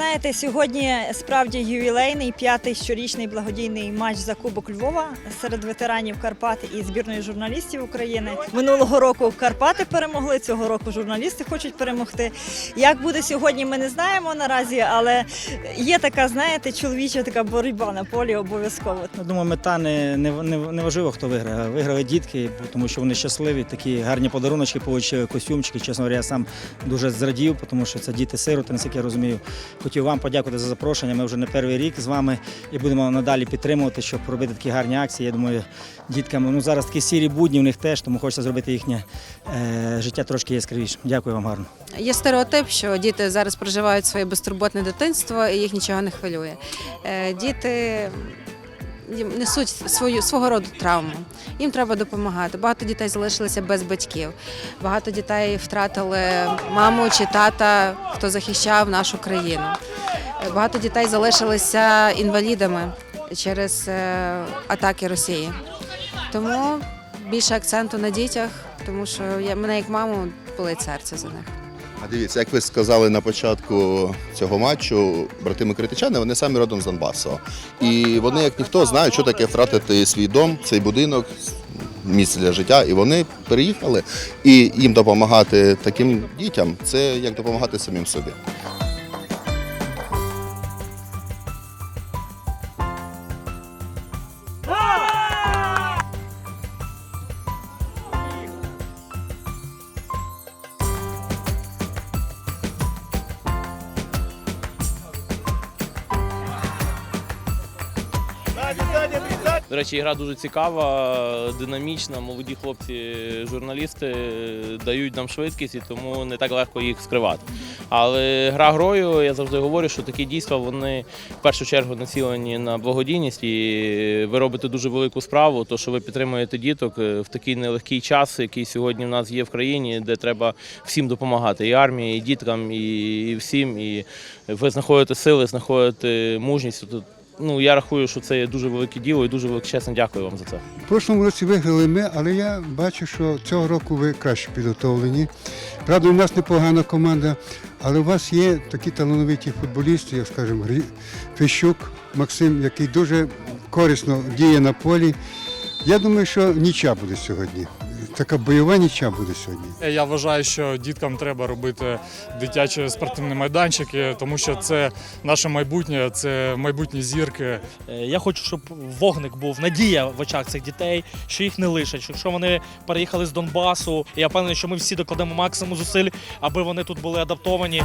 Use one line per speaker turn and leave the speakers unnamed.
знаєте, сьогодні справді ювілейний п'ятий щорічний благодійний матч за Кубок Львова серед ветеранів Карпат і збірної журналістів України. Минулого року Карпати перемогли. Цього року журналісти хочуть перемогти. Як буде сьогодні, ми не знаємо наразі, але є така, знаєте, чоловіча така боротьба на полі обов'язково.
Я думаю, мета не, не, не, не важливо, хто виграє. Виграли дітки, тому що вони щасливі, такі гарні подаруночки, отримали костюмчики. Чесно говоря, я сам дуже зрадів, тому що це діти сироти, наскільки я розумію. Хотів вам подякувати за запрошення. Ми вже не перший рік з вами і будемо надалі підтримувати, щоб робити такі гарні акції. Я думаю, діткам ну зараз такі сірі будні в них теж, тому хочеться зробити їхнє е, життя трошки яскравіше. Дякую вам гарно.
Є стереотип, що діти зараз проживають своє безтурботне дитинство і їх нічого не хвилює. Е, Діти несуть свою свого роду травму. Їм треба допомагати. Багато дітей залишилися без батьків. Багато дітей втратили маму чи тата, хто захищав нашу країну. Багато дітей залишилися інвалідами через е, атаки Росії. Тому більше акценту на дітях, тому що я мене як маму болить серце за них.
А дивіться, як ви сказали на початку цього матчу, братими критичани, вони самі родом з Донбасу. І вони, як ніхто, знають, що таке втратити свій дом, цей будинок, місце для життя. І вони переїхали. І їм допомагати таким дітям це як допомагати самим собі.
До речі, гра дуже цікава, динамічна. Молоді хлопці, журналісти дають нам швидкість, і тому не так легко їх скривати. Але гра грою, я завжди говорю, що такі дійства вони в першу чергу націлені на благодійність, і ви робите дуже велику справу. То що ви підтримуєте діток е, в такий нелегкий час, який сьогодні в нас є в країні, де треба всім допомагати і армії, і діткам, і всім. І ви знаходите сили, знаходите мужність. Ну я рахую, що це є дуже велике діло і дуже величезне дякую вам за це.
В прошлому році виграли ми, але я бачу, що цього року ви краще підготовлені. Правда, у нас непогана команда, але у вас є такі талановиті футболісти, як скажімо, Фещук Максим, який дуже корисно діє на полі. Я думаю, що ніча буде сьогодні. Така бойова ніча буде сьогодні.
Я вважаю, що діткам треба робити дитячі спортивні майданчики, тому що це наше майбутнє, це майбутні зірки.
Е, Я хочу, щоб вогник був надія в очах цих дітей, що їх не лишать. Якщо вони переїхали з Донбасу, я впевнений, що ми всі докладемо максимум зусиль, аби вони тут були адаптовані.